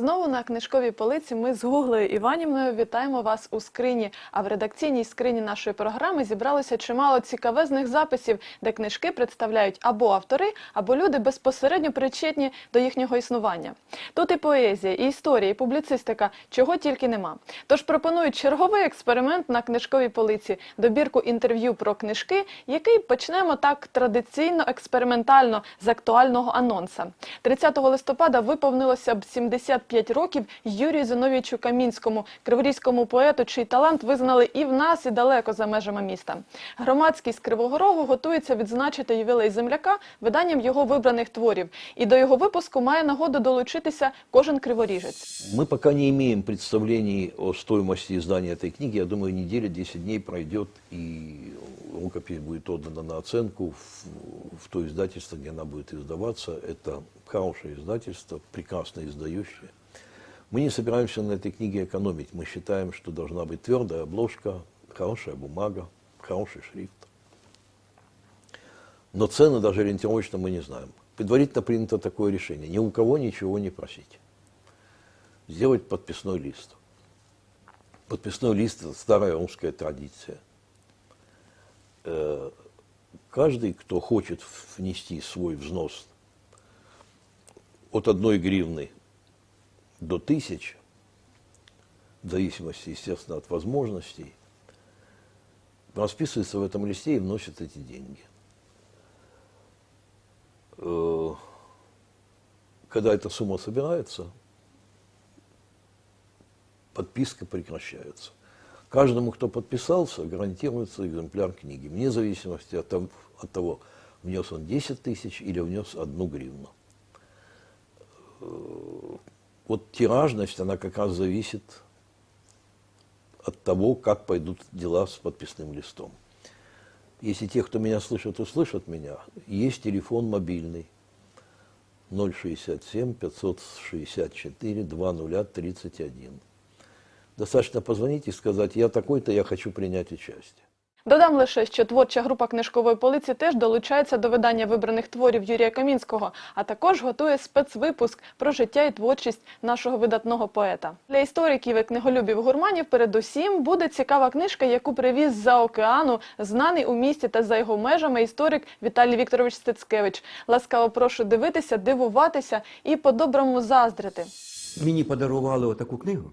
Знову на книжковій полиці ми з Гуглею Іванівною вітаємо вас у скрині. А в редакційній скрині нашої програми зібралося чимало цікавезних записів, де книжки представляють або автори, або люди безпосередньо причетні до їхнього існування. Тут і поезія, і історія, і публіцистика, чого тільки нема. Тож пропоную черговий експеримент на книжковій полиці, добірку інтерв'ю про книжки, який почнемо так традиційно експериментально з актуального анонса. 30 листопада виповнилося б 75 років Юрію Зиновійовичу Камінському, криворізькому поету, чий талант визнали і в нас, і далеко за межами міста. Громадськість Кривого Рогу готується відзначити ювілей земляка виданням його вибраних творів. І до його випуску має нагоду долучитися кожен криворіжець. Мы пока не имеем представлений о стоимости издания этой книги. Я думаю, неделя, 10 дней пройдет, и рукопись будет отдана на оценку в, в то издательство, где она будет издаваться. Это хорошее издательство, прекрасно издающее. Мы не собираемся на этой книге экономить. Мы считаем, что должна быть твердая обложка, хорошая бумага, хороший шрифт. Но цены даже ориентировочно мы не знаем. Предварительно принято такое решение. Ни у кого ничего не просить сделать подписной лист. Подписной лист – это старая русская традиция. Э, Каждый, кто хочет внести свой взнос от одной гривны до тысяч, в зависимости, естественно, от возможностей, расписывается в этом листе и вносит эти деньги. Э, Когда эта сумма собирается, подписка прекращается. Каждому, кто подписался, гарантируется экземпляр книги, вне зависимости от того, от того, внес он 10 тысяч или внес одну гривну. Вот тиражность, она как раз зависит от того, как пойдут дела с подписным листом. Если те, кто меня слышит, услышат меня, есть телефон мобильный 067 564 2031. Достаточно позвонить и сказать, я такой-то, я хочу принять участие. Додам лише, що творча група книжкової полиці теж долучається до видання вибраних творів Юрія Камінського, а також готує спецвипуск про життя і творчість нашого видатного поета. Для істориків і книголюбів гурманів передусім буде цікава книжка, яку привіз за океану знаний у місті та за його межами історик Віталій Вікторович Стецкевич. Ласкаво прошу дивитися, дивуватися і по-доброму заздрити. мені подарували отаку книгу,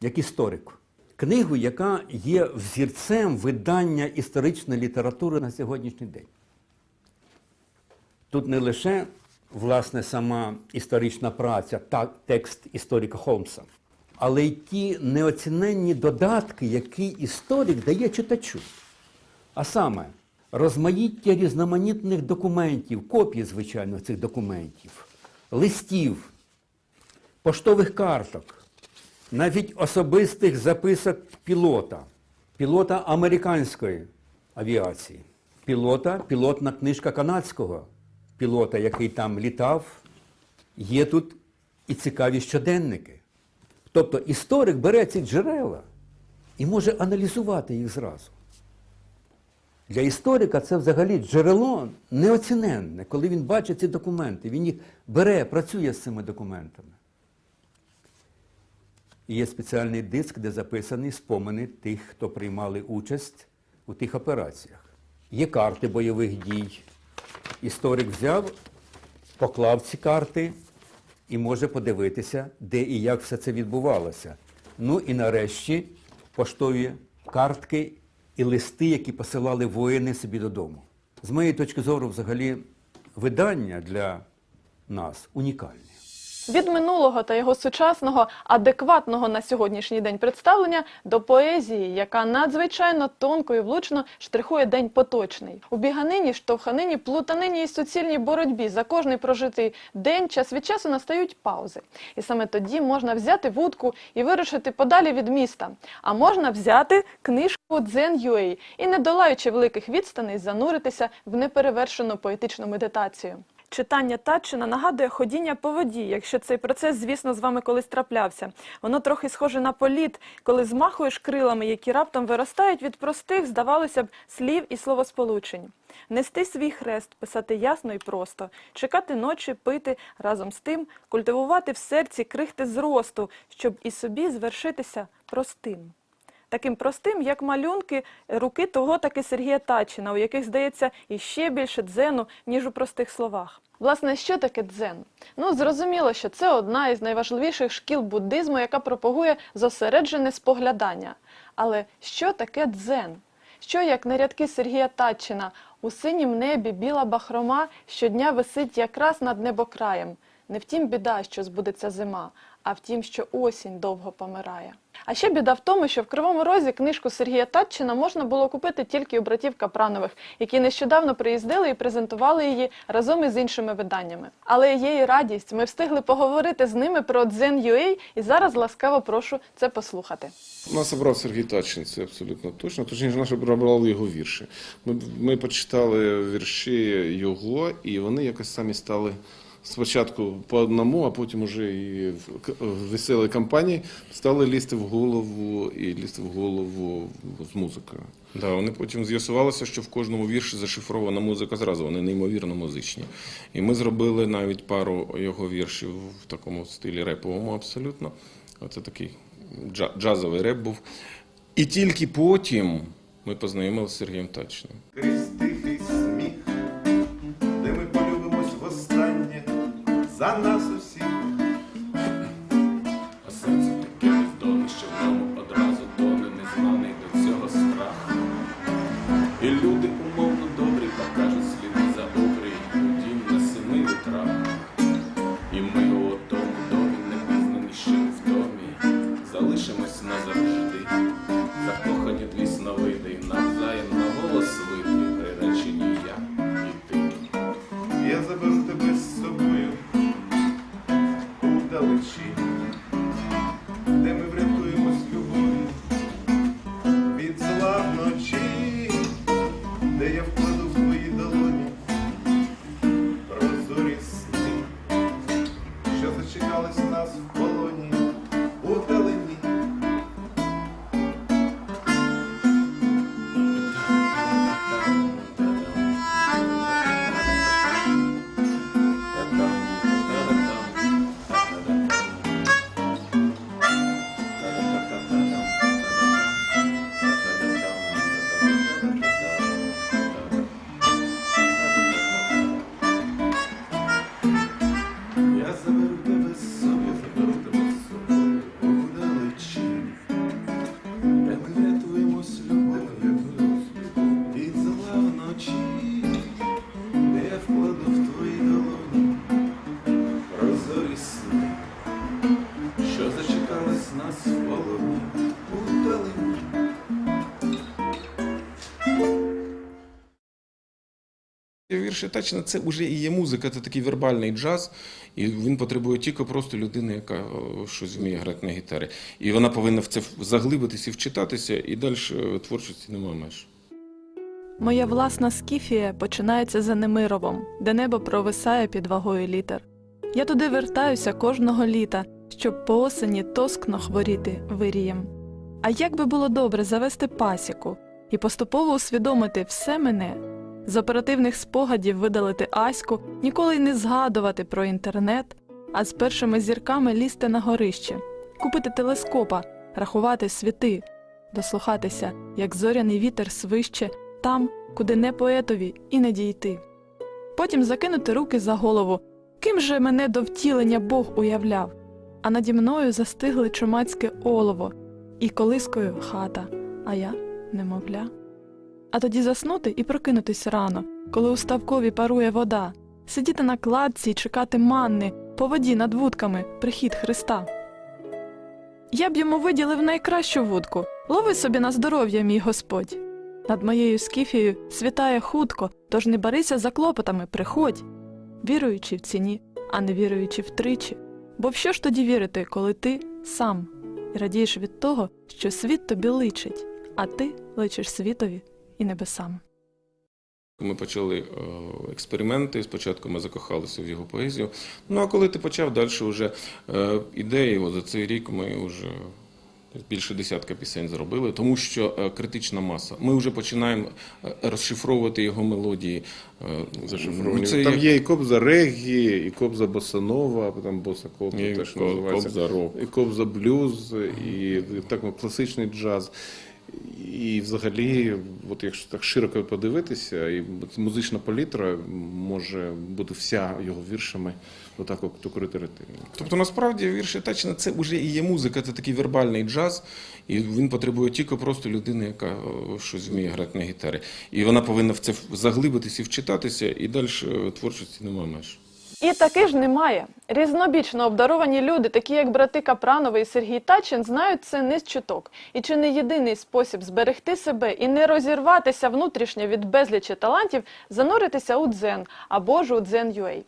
як історику. Книгу, яка є взірцем видання історичної літератури на сьогоднішній день. Тут не лише власне сама історична праця та текст історика Холмса, але й ті неоціненні додатки, які історик дає читачу. А саме розмаїття різноманітних документів, копії, звичайно, цих документів, листів, поштових карток, навіть особистих записок пілота, пілота американської авіації, пілота, пілотна книжка канадського пілота, який там літав. Є тут і цікаві щоденники. Тобто історик бере ці джерела і може аналізувати їх зразу. Для історика це взагалі джерело неоціненне, коли він бачить ці документи, він їх бере, працює з цими документами. Є спеціальний диск, де записані спомини тих, хто приймали участь у тих операціях. Є карти бойових дій. Історик взяв, поклав ці карти і може подивитися, де і як все це відбувалося. Ну і нарешті поштові картки і листи, які посилали воїни собі додому. З моєї точки зору, взагалі, видання для нас унікальне. Від минулого та його сучасного, адекватного на сьогоднішній день представлення до поезії, яка надзвичайно тонко і влучно штрихує день поточний. У біганині, штовханині, плутанині і суцільній боротьбі за кожний прожитий день час від часу настають паузи. І саме тоді можна взяти вудку і вирушити подалі від міста. А можна взяти книжку Дзен.UA і, не долаючи великих відстаней, зануритися в неперевершену поетичну медитацію. Читання Татчина нагадує ходіння по воді, якщо цей процес, звісно, з вами колись траплявся. Воно трохи схоже на політ, коли змахуєш крилами, які раптом виростають від простих, здавалося б, слів і словосполучень. Нести свій хрест, писати ясно і просто, чекати ночі, пити разом з тим, культивувати в серці крихти зросту, щоб і собі звершитися простим таким простим, як малюнки руки того таки Сергія Тачина, у яких здається іще більше дзену, ніж у простих словах. Власне, що таке дзен? Ну, зрозуміло, що це одна із найважливіших шкіл буддизму, яка пропагує зосереджене споглядання. Але що таке дзен? Що, як на рядки Сергія Татчина, у синім небі біла бахрома щодня висить якраз над небокраєм. Не втім біда, що збудеться зима, а втім, що осінь довго помирає. А ще біда в тому, що в Кривому Розі книжку Сергія Татчина можна було купити тільки у братів Капранових, які нещодавно приїздили і презентували її разом із іншими виданнями. Але є і радість. Ми встигли поговорити з ними про Дзен.UA і зараз ласкаво прошу це послухати. Нас обрав Сергій Тачин, це абсолютно точно. Точніше, наші обрали його вірші. Ми, ми почитали вірші його, і вони якось самі стали спочатку по одному, а потім уже і в веселій компанії стали лізти в голову і лізти в голову з музикою. Да, вони потім з'ясувалося, що в кожному вірші зашифрована музика зразу, вони неймовірно музичні. І ми зробили навіть пару його віршів в такому стилі реповому абсолютно. Оце такий джазовий реп був. І тільки потім ми познайомилися з Сергієм Тачним. за нас Вірші це вже і є музика, це такий вербальний джаз, і він потребує тільки просто людини, яка щось вміє грати на гітарі. І вона повинна в це заглибитися і вчитатися, і далі е, творчості немає меж. Моя власна скіфія починається за Немировом, де небо провисає під вагою літер. Я туди вертаюся кожного літа, щоб по осені тоскно хворіти вирієм. А як би було добре завести пасіку і поступово усвідомити все мене, з оперативних спогадів видалити Аську, ніколи й не згадувати про інтернет, а з першими зірками лізти на горище, купити телескопа, рахувати світи, дослухатися, як зоряний вітер свище там, куди не поетові і не дійти. Потім закинути руки за голову, ким же мене до втілення Бог уявляв, а наді мною застигли чумацьке олово і колискою хата, а я немовля. А тоді заснути і прокинутись рано, коли у ставкові парує вода, сидіти на кладці й чекати манни по воді над вудками прихід Христа. Я б йому виділив найкращу вудку. Лови собі на здоров'я, мій Господь. Над моєю скіфією світає хутко, тож не барися за клопотами, приходь, віруючи в ціні, а не віруючи втричі. Бо в що ж тоді вірити, коли ти сам і радієш від того, що світ тобі личить, а ти личиш світові і небесам. Ми почали е, експерименти. Спочатку ми закохалися в його поезію. Ну а коли ти почав далі вже е, ідеї, от за цей рік ми вже більше десятка пісень зробили, тому що е, критична маса. Ми вже починаємо розшифровувати його мелодії. Зашифровані. ну, це там є і кобза регі, і кобза босанова, там боса кобза І теж називається. кобза рок. І кобза блюз, і так ну, класичний джаз. І взагалі, от якщо так широко подивитися, і музична палітра може бути вся його віршами отак от укрита. Тобто насправді вірші Тачина це вже і є музика, це такий вербальний джаз, і він потребує тільки просто людини, яка щось вміє грати на гітарі. І вона повинна в це заглибитися і вчитатися, і далі е, творчості немає меж. І таки ж немає. Різнобічно обдаровані люди, такі як брати Капранови і Сергій Тачин, знають це не з чуток. І чи не єдиний спосіб зберегти себе і не розірватися внутрішньо від безлічі талантів, зануритися у дзен або ж у дзен.ua.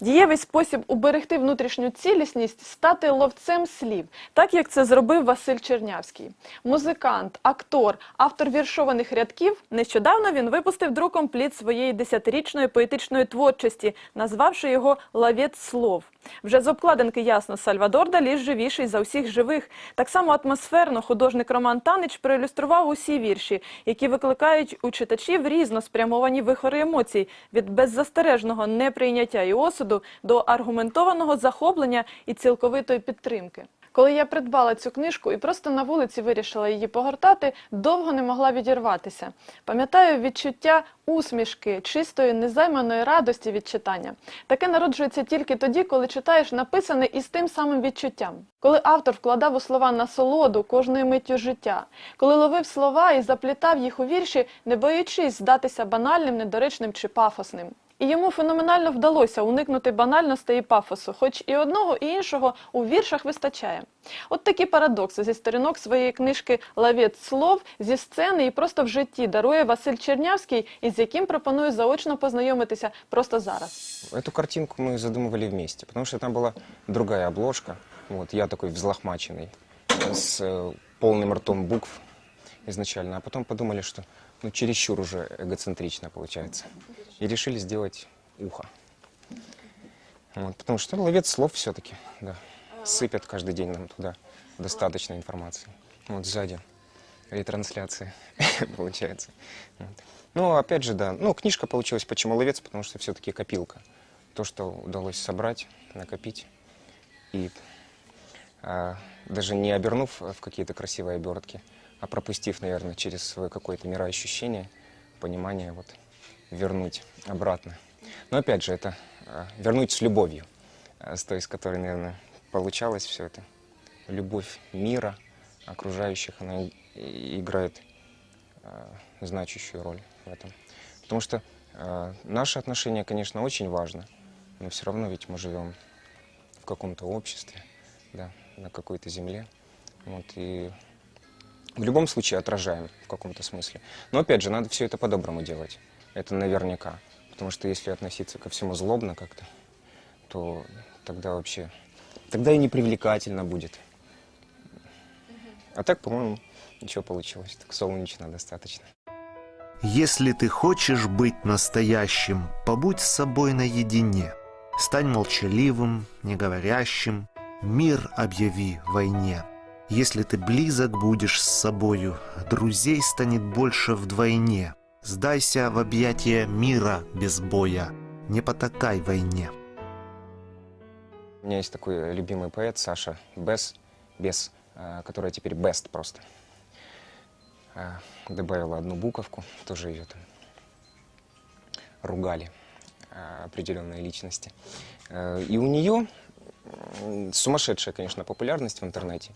Дієвий спосіб уберегти внутрішню цілісність стати ловцем слів, так як це зробив Василь Чернявський. Музикант, актор, автор віршованих рядків. Нещодавно він випустив друком плід своєї десятирічної поетичної творчості, назвавши його Лавець слов. Вже з обкладинки ясно, Сальвадор Далі живіший за усіх живих. Так само атмосферно художник Роман Танич проілюстрував усі вірші, які викликають у читачів різно спрямовані вихори емоцій від беззастережного неприйняття і осуду до аргументованого захоплення і цілковитої підтримки. Коли я придбала цю книжку і просто на вулиці вирішила її погортати, довго не могла відірватися. Пам'ятаю відчуття усмішки, чистої, незайманої радості від читання. Таке народжується тільки тоді, коли читаєш написане із тим самим відчуттям. Коли автор вкладав у слова насолоду кожною миттю життя, коли ловив слова і заплітав їх у вірші, не боючись здатися банальним, недоречним чи пафосним І йому феноменально вдалося уникнути банальності і пафосу, хоч і одного, і іншого у віршах вистачає. От такі парадокси зі сторінок своєї книжки Лавець слов зі сцени і просто в житті дарує Василь Чернявський, із яким пропоную заочно познайомитися просто зараз. Эту картинку мы задумывали вместе, потому что там была другая обложка. Вот, я такой взлохмаченный, с э, полным ртом букв изначально. А потом подумали, что Ну, чересчур уже эгоцентрично получается. И решили сделать ухо. Вот, потому что ловец слов все-таки, да. Сыпят каждый день нам туда достаточно информации. Вот сзади ретрансляции получается. Вот. Ну, опять же, да. Ну, книжка получилась «Почему ловец?» Потому что все-таки копилка. То, что удалось собрать, накопить. И а, даже не обернув в какие-то красивые обертки, а пропустив, наверное, через свое какое-то мироощущение, понимание, вот, вернуть обратно. Но опять же, это а, вернуть с любовью, а, с той, с которой, наверное, получалось все это. Любовь мира, окружающих, она играет а, значащую роль в этом. Потому что а, наши отношения, конечно, очень важно, но все равно ведь мы живем в каком-то обществе, да, на какой-то земле. Вот, и в любом случае отражаем в каком-то смысле. Но опять же, надо все это по-доброму делать. Это наверняка. Потому что если относиться ко всему злобно как-то, то тогда вообще... Тогда и непривлекательно будет. А так, по-моему, ничего получилось. Так солнечно достаточно. Если ты хочешь быть настоящим, побудь с собой наедине. Стань молчаливым, неговорящим, мир объяви войне. Если ты близок будешь с собою, друзей станет больше вдвойне. Сдайся в объятия мира без боя, не потакай войне. У меня есть такой любимый поэт Саша Бес, Бес, э, которая теперь Бест просто. Э, Добавила одну буковку, тоже ее там ругали э, определенные личности. И у нее сумасшедшая, конечно, популярность в интернете.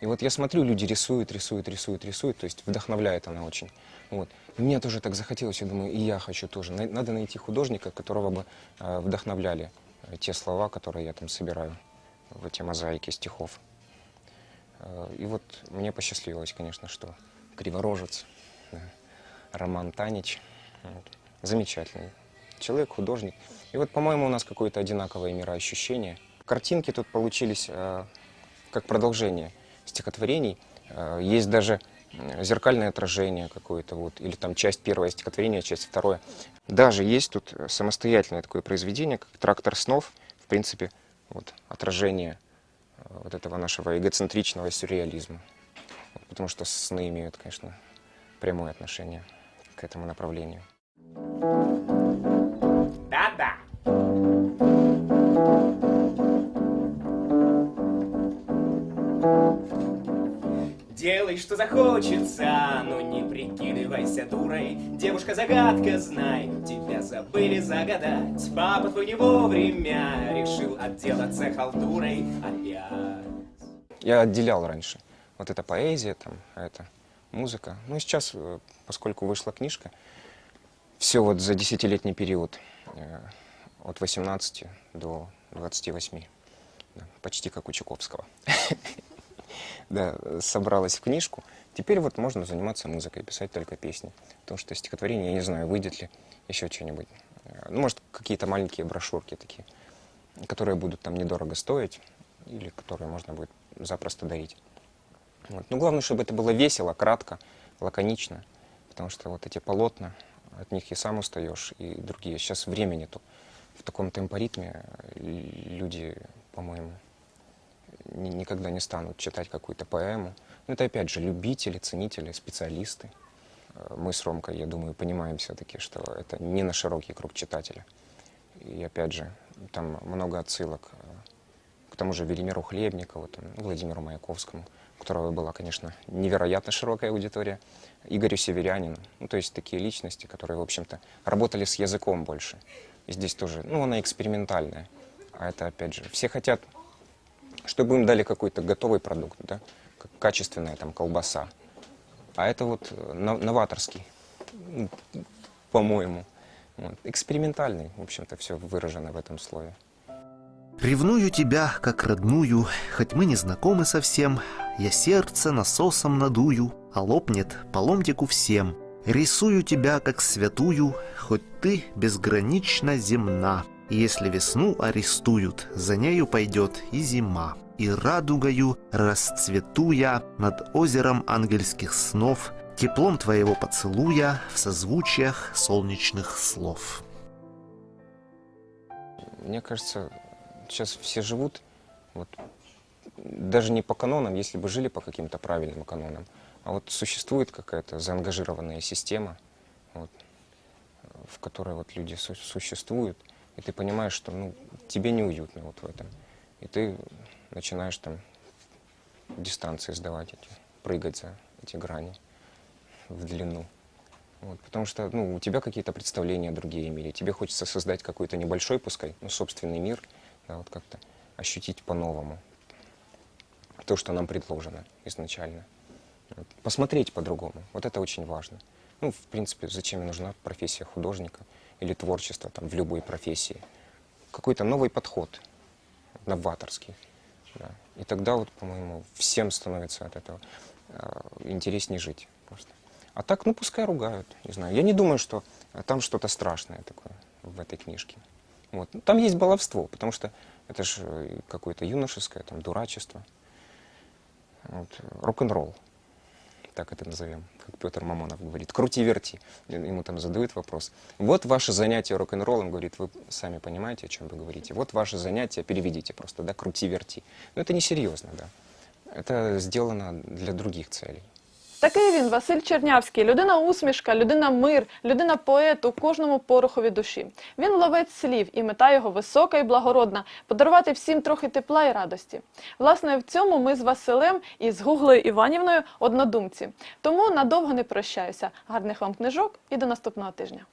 И вот я смотрю, люди рисуют, рисуют, рисуют, рисуют, то есть вдохновляет она очень. Вот. Мне тоже так захотелось, я думаю, и я хочу тоже. Надо найти художника, которого бы э, вдохновляли э, те слова, которые я там собираю в эти мозаики стихов. Э, И вот мне посчастливилось, конечно, что Криворожец, да, Роман Танич, вот, замечательный человек, художник. И вот, по-моему, у нас какое-то одинаковое мироощущение. Картинки тут получились э, как продолжение стихотворений. Э, есть даже зеркальное отражение какое-то, вот, или там часть первое стихотворение, часть второе. Даже есть тут самостоятельное такое произведение, как «Трактор снов», в принципе, вот, отражение э, вот этого нашего эгоцентричного сюрреализма. Вот, потому что сны имеют, конечно, прямое отношение к этому направлению. Да-да. Делай, что захочется, но не прикидывайся дурой. Девушка-загадка, знай, тебя забыли загадать. Папа твой не вовремя решил отделаться халтурой опять. Я отделял раньше. Вот это поэзия, там, а это музыка. Ну, сейчас, э, поскольку вышла книжка, все вот за десятилетний период, э, от 18 до 28, да, почти как у Чуковского, да, собралась в книжку. Теперь вот можно заниматься музыкой, писать только песни. Потому что стихотворение, я не знаю, выйдет ли еще что-нибудь. Э, Ну, может, какие-то маленькие брошюрки такие, которые будут там недорого стоить, или которые можно будет запросто дарить. Вот. Но главное, чтобы это было весело, кратко, лаконично, потому что вот эти полотна, от них и сам устаешь, и другие. Сейчас времени нету. В таком темпоритме э, люди, по-моему, никогда не станут читать какую-то поэму. Но это, опять же, любители, ценители, специалисты. Э, Мы с Ромкой, я думаю, понимаем все-таки, что это не на широкий круг читателя. И, опять же, там много отсылок э, к тому же Велимиру Хлебникову, там, Владимиру Маяковскому, у которого была, конечно, невероятно широкая аудитория, Игорю Северянину. Ну, то есть такие личности, которые, в общем-то, работали с языком больше. И здесь тоже, ну, она экспериментальная. А это, опять же, все хотят, чтобы им дали какой-то готовый продукт, да, как качественная там колбаса. А это вот э, но- новаторский, по-моему. Вот. Экспериментальный, в общем-то, все выражено в этом слове. Ревную тебя, как родную, хоть мы не знакомы совсем, Я сердце насосом надую, а лопнет по ломтику всем. Рисую тебя, как святую, хоть ты безгранично земна. Если весну арестуют, за нею пойдет и зима. И радугою расцветуя над озером ангельских снов, Теплом твоего поцелуя в созвучиях солнечных слов. Мне кажется, сейчас все живут вот, даже не по канонам, если бы жили по каким-то правильным канонам, а вот существует какая-то заангажированная система, вот, в которой вот люди су- существуют, и ты понимаешь, что ну, тебе неуютно вот в этом. И ты начинаешь там дистанции сдавать эти, прыгать за эти грани в длину. Вот, потому что ну, у тебя какие-то представления другие имели. Тебе хочется создать какой-то небольшой, пускай, ну, собственный мир, да, вот как-то ощутить по-новому то, что нам предложено изначально. Вот, Посмотреть по-другому. Вот это очень важно. Ну, в принципе, зачем нужна профессия художника или творчество там, в любой профессии? Какой-то новый подход, новаторский. Да. И тогда, вот, по-моему, всем становится от этого э, интереснее жить просто. А так, ну, пускай ругают, не знаю. Я не думаю, что э, там что-то страшное такое в этой книжке. Вот. Ну, Там есть баловство, потому что это же какое-то юношеское там, дурачество. Вот. Рок-н-ролл, так это назовем, как Петр Мамонов говорит. Крути-верти. Ему там задают вопрос. Вот ваше занятие рок-н-роллом, говорит, вы сами понимаете, о чем вы говорите. Вот ваше занятие, переведите просто, да, крути-верти. Но это несерьезно, да. Это сделано для других целей. Такий він, Василь Чернявський, людина усмішка, людина мир, людина поет у кожному порохові душі. Він ловець слів, і мета його висока і благородна подарувати всім трохи тепла і радості. Власне, в цьому ми з Василем і з Гуглою Іванівною однодумці. Тому надовго не прощаюся. Гарних вам книжок і до наступного тижня.